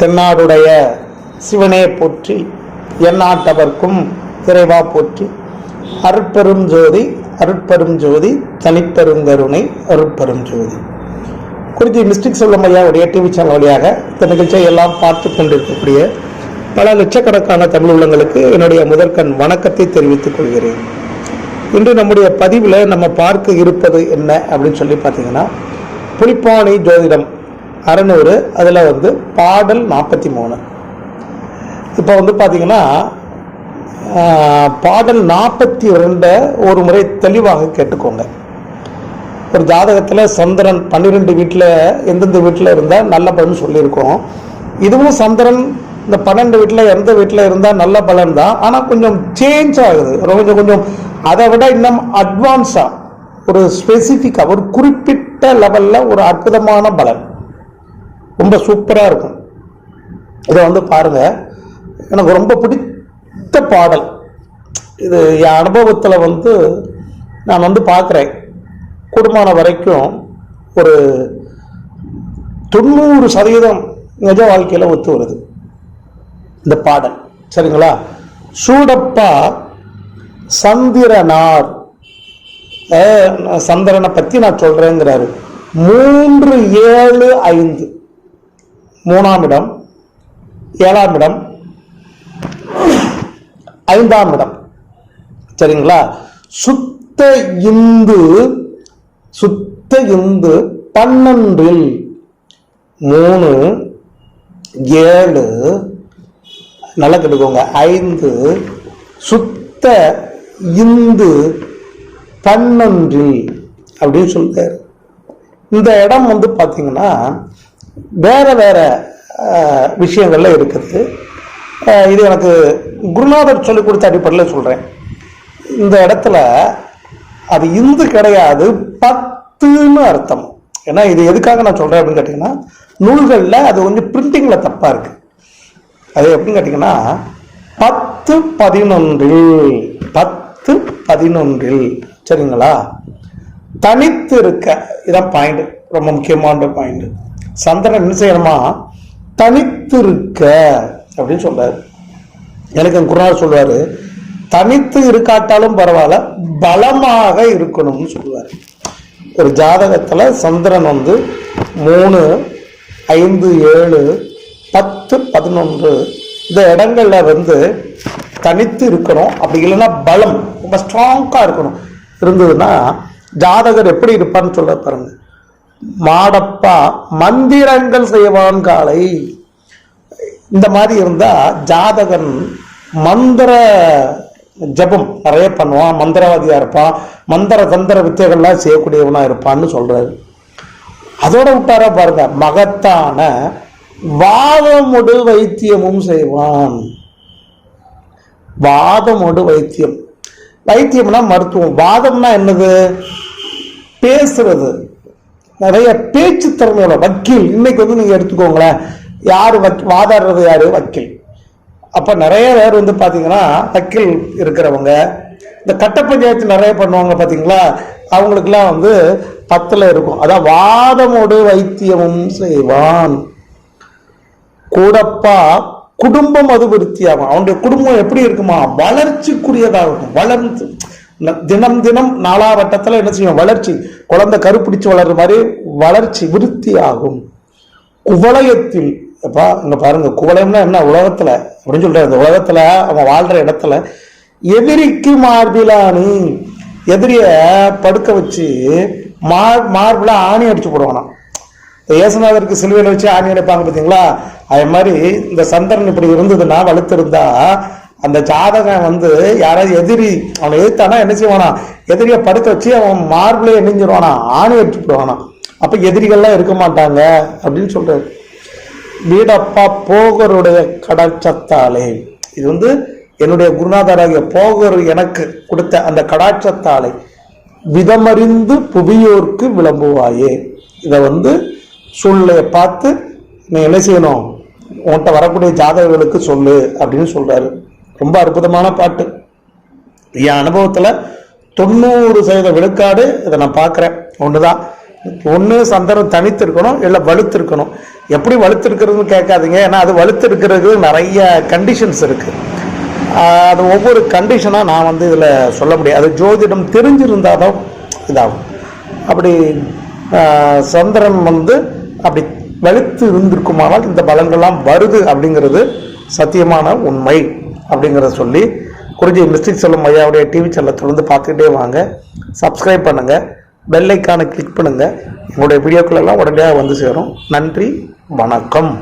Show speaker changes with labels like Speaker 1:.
Speaker 1: தென்னாடுடைய சிவனே போற்றி எந்நாட்டவர்க்கும் இறைவா போற்றி. அருட்பெரும் ஜோதி அருட்பெரும் ஜோதி தனிப்பெருங்கருணை அருட்பெரும் ஜோதி. குறிச்சி மிஸ்டிக் சொல்லும் ஐயாவுடைய டிவி சேனல் வழியாக இந்த நிகழ்ச்சியை எல்லாம் பார்த்து கொண்டிருக்கக்கூடிய பல லட்சக்கணக்கான தமிழ் உள்ளங்களுக்கு என்னுடைய முதற்கண் வணக்கத்தை தெரிவித்துக் கொள்கிறேன். இன்று நம்முடைய பதிவில் நம்ம பார்க்க இருப்பது என்ன அப்படின்னு சொல்லி பார்த்தீங்கன்னா புலிப்பானை ஜோதிடம் அறநூறு அதில் வந்து பாடல் நாற்பத்தி மூணு இப்போ வந்து பார்த்தீங்கன்னா பாடல் நாற்பத்தி ரெண்டை ஒரு முறை தெளிவாக கேட்டுக்கோங்க. ஒரு ஜாதகத்தில் சந்திரன் பன்னிரெண்டு வீட்டில் எந்தெந்த வீட்டில் இருந்தால் நல்ல பலன் சொல்லியிருக்கோம். இதுவும் சந்திரன் இந்த பன்னெண்டு வீட்டில் எந்த வீட்டில் இருந்தால் நல்ல பலன் தான். ஆனால் கொஞ்சம் சேஞ்ச் ஆகுது. கொஞ்சம் கொஞ்சம் அதை விட இன்னும் அட்வான்ஸாக ஒரு ஸ்பெசிஃபிக்காக ஒரு குறிப்பிட்ட லெவலில் ஒரு அற்புதமான பலன். ரொம்ப சூப்பராக இருக்கும். இதை வந்து பாருங்கள் எனக்கு ரொம்ப பிடித்த பாடல். இது என் அனுபவத்தில் வந்து நான் வந்து பார்க்குறேன் கூடுமான வரைக்கும் ஒரு தொண்ணூறு சதவீதம் நிஜ வாழ்க்கையில் ஒத்து வருது. இந்த பாடல். சரிங்களா? சூடப்பா சந்திரனார். சந்திரனை பற்றி நான் சொல்கிறேங்கிறாரு மூன்று ஏழு ஐந்து. மூணாம் இடம் ஏழாம் இடம் ஐந்தாம் இடம். சரிங்களா? சுத்த இந்து சுத்த இந்து பன்னெண்டில் மூணு ஏழு நல்லா கேட்டுக்கோங்க. ஐந்து சுத்த இந்து பன்னொன்றில் அப்படின்னு சொல்றாரு இந்த இடம் வந்து பார்த்தீங்கன்னா வேற வேற விஷயங்கள்ல இருக்குது இது எனக்கு குருநாதர் சொல்லிக் கொடுத்த அடிப்படையில் சொல்றேன். இந்த இடத்துல அது இந்து கிடையாது பத்துன்னு அர்த்தம். ஏன்னா இது எதுக்காக நான் சொல்றேன் அப்படின்னு கேட்டிங்கன்னா நூல்களில் அது கொஞ்சம் பிரிண்டிங்கில் தப்பாக இருக்கு. அது எப்படின்னு கேட்டிங்கன்னா பத்து பதினொன்றில் பத்து பதினொன்றில் சரிங்களா? தனித்து இருக்க இதான் பாயிண்ட் ரொம்ப முக்கியமான பாயிண்ட் சந்திரன் என்ன செய்யணுமா? தனித்து இருக்க அப்படின்னு சொல்றாரு. எனக்கு என் சொல்லுவாரு தனித்து இருக்காட்டாலும் பரவாயில்ல பலமாக இருக்கணும்னு சொல்லுவார். ஒரு ஜாதகத்தில் சந்திரன் வந்து மூணு ஐந்து ஏழு பத்து பதினொன்று இந்த இடங்களில் வந்து தனித்து இருக்கணும். அப்படி இல்லைன்னா பலம் ரொம்ப ஸ்ட்ராங்காக இருக்கணும். இருந்ததுன்னா ஜாதகர் எப்படி இருப்பார்னு சொல்ல பாருங்கள் மாடப்பா மந்திரங்கள் செய்வான் காலை. இந்த மாதிரி இருந்தா ஜாதகன் மந்திர ஜபம் நிறைய பண்ணுவான் மந்திரவாதியா இருப்பான் மந்திர தந்திர வித்தைகள்லாம் செய்யக்கூடியவனா இருப்பான்னு சொல்றாரு. அதோட விட்டாரா பாருங்க மகத்தான வாதமுடு வைத்தியமும் செய்வான். வாதமுடு வைத்தியம். வைத்தியம்னா மருத்துவம். வாதம்னா என்னது? பேசுறது. நிறைய பேச்சு திறமையோட வக்கீல். இன்னைக்கு வந்து நீங்க எடுத்துக்கோங்களேன் யாரு வக் வாதாடுறது யாரு? வக்கீல். அப்ப நிறைய பேர் வந்து பாத்தீங்கன்னா வக்கீல் இருக்கிறவங்க இந்த கட்ட பஞ்சாயத்து நிறைய பண்ணுவாங்க பாத்தீங்களா? அவங்களுக்குலாம் வந்து பத்துல இருக்கும். அதான் வாதமோடு வைத்தியமும் செய்வான். கூடப்பா குடும்பம் அது விருத்தியாகும். அவனுடைய குடும்பம் எப்படி இருக்குமா? வளர்ச்சிக்குரியதாகும். வளர்ந்து தினம் தினம் நாலாவட்டத்துல என்ன செய்யும்? வளர்ச்சி. குழந்தை கருப்பிடிச்சு வளர்ற மாதிரி வளர்ச்சி விருத்தி ஆகும் குவலயத்தில் எப்பா இங்க பாருங்க. குவலயம்னா என்ன? உலகத்துல. அப்படின்னு சொல்றாரு. இந்த உலகத்துல அவன் வாழ்ற இடத்துல எதிரிக்கு மார்பிலானி எதிரிய படுக்க வச்சு மார் மார்பில் ஆணி அடிச்சு போடுவானா இந்த இயேசுநாதருக்கு சிலுவையில் வச்சு ஆணி அடைப்பாங்க பார்த்தீங்களா அது மாதிரி இந்த சந்திரன் இப்படி இருந்ததுன்னா வலுத்திருந்தா அந்த ஜாதகம் வந்து யாராவது எதிரி அவனை எதிர்த்தானா என்ன செய்வானா? எதிரியை படுக்க வச்சு அவன் மார்பிளே எண்ணிஞ்சிருவானா? ஆணி எடுத்து போடுவானா அப்போ எதிரிகள்லாம் இருக்க மாட்டாங்க அப்படின்னு சொல்கிறார் வீடப்பா போகருடைய கடாட்சத்தாலே. இது வந்து என்னுடைய குருநாதராகிய போகர் எனக்கு கொடுத்த அந்த கடாட்சத்தாலே. விதமறிந்து புவியோர்க்கு விளம்புவாயே. இதை வந்து சூழ்நிலையை பார்த்து நீ என்ன செய்யணும்? உன்கிட்ட வரக்கூடிய ஜாதகர்களுக்கு சொல்லு அப்படின்னு சொல்கிறாரு ரொம்ப அற்புதமான பாட்டு. என் அனுபவத்தில் தொண்ணூறு சதவீத விழுக்காடு இதை நான் பார்க்குறேன். ஒண்ணுதான். ஒன்று சந்திரன் தனித்து இருக்கணும் இல்லை வலுத்திருக்கணும். எப்படி வலுத்திருக்கிறதுன்னு கேட்காதீங்க. ஏன்னா அது வலுத்திருக்கிறது நிறைய கண்டிஷன்ஸ் இருக்குது அது ஒவ்வொரு கண்டிஷனாக நான் வந்து இதில் சொல்ல முடியாது. அது ஜோதிடம் தெரிஞ்சிருந்தால் தான் இதாகும். அப்படி சந்திரன் வந்து அப்படி வலுத்து இருந்திருக்குமானால் இந்த பலங்கள்லாம் வருது அப்படிங்கிறது சத்தியமான உண்மை. அப்படிங்கிறத சொல்லி குறிஞ்சி மிஸ்டிக் செல்லும் ஐயாவுடைய டிவி சேனலை தொடர்ந்து பார்த்துக்கிட்டே வாங்க. சப்ஸ்கிரைப் பண்ணுங்கள் பெல் ஐக்கானை கிளிக் பண்ணுங்கள் எங்களுடைய வீடியோக்களெல்லாம் உடனடியாக வந்து சேரும். நன்றி. வணக்கம்.